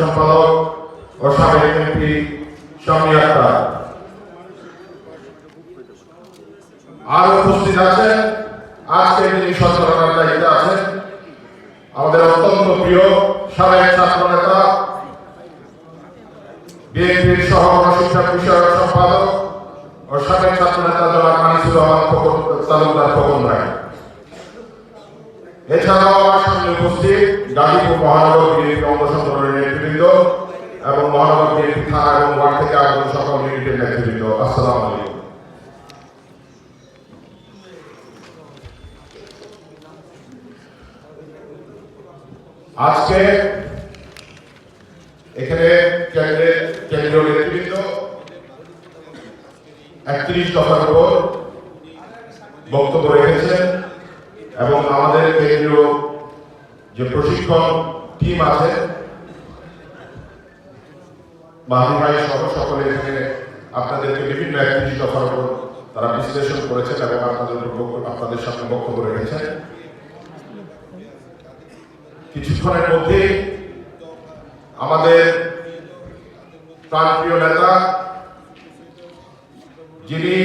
সম্পাদক ও সাবেক এমপি শামী আক্তার। আর উপস্থিত আছেন। আজকে যিনি সঞ্চালনার দায়িত্বে আছেন, আমাদের অত্যন্ত প্রিয় সাবেক ছাত্র নেতা বিএনপির সহ শিক্ষা বিষয়ক সম্পাদক ও সাবেক ছাত্র নেতা জনাব আনিসুর রহমান তালুকদার খোকন রায় এছাড়াও আমার সামনে উপস্থিত গাজীপুর মহানগর বিএনপি অঙ্গ থানা এবং ওয়ার্ড থেকে সকল ইউনিটের নেতৃবৃন্দ, আসসালামু আলাইকুম। আজকে এখানে কেন্দ্রের কেন্দ্রীয় নেতৃবৃন্দ, একত্রিশ দফার উপর বক্তব্য রেখেছেন এবং আমাদের কেন্দ্রীয় যে প্রশিক্ষণ টিম আছে বাহাদুর ভাই সহ সকলে এখানে আপনাদেরকে বিভিন্ন একত্রিশ দফার উপর তারা বিশ্লেষণ করেছেন এবং আপনাদের আপনাদের সামনে বক্তব্য রেখেছেন কিছুক্ষণের মধ্যেই আমাদের প্রাণপ্রিয় নেতা, যিনি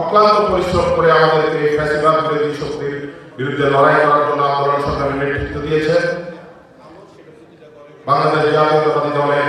অক্লান্ত পরিশ্রম করে আমাদেরকে ফ্যাসিবাদ বিরোধী শক্তির বিরুদ্ধে লড়াই করার জন্য আন্দোলন সংগ্রামের নেতৃত্ব দিয়েছেন। বাংলাদেশ জাতীয়তাবাদী দলের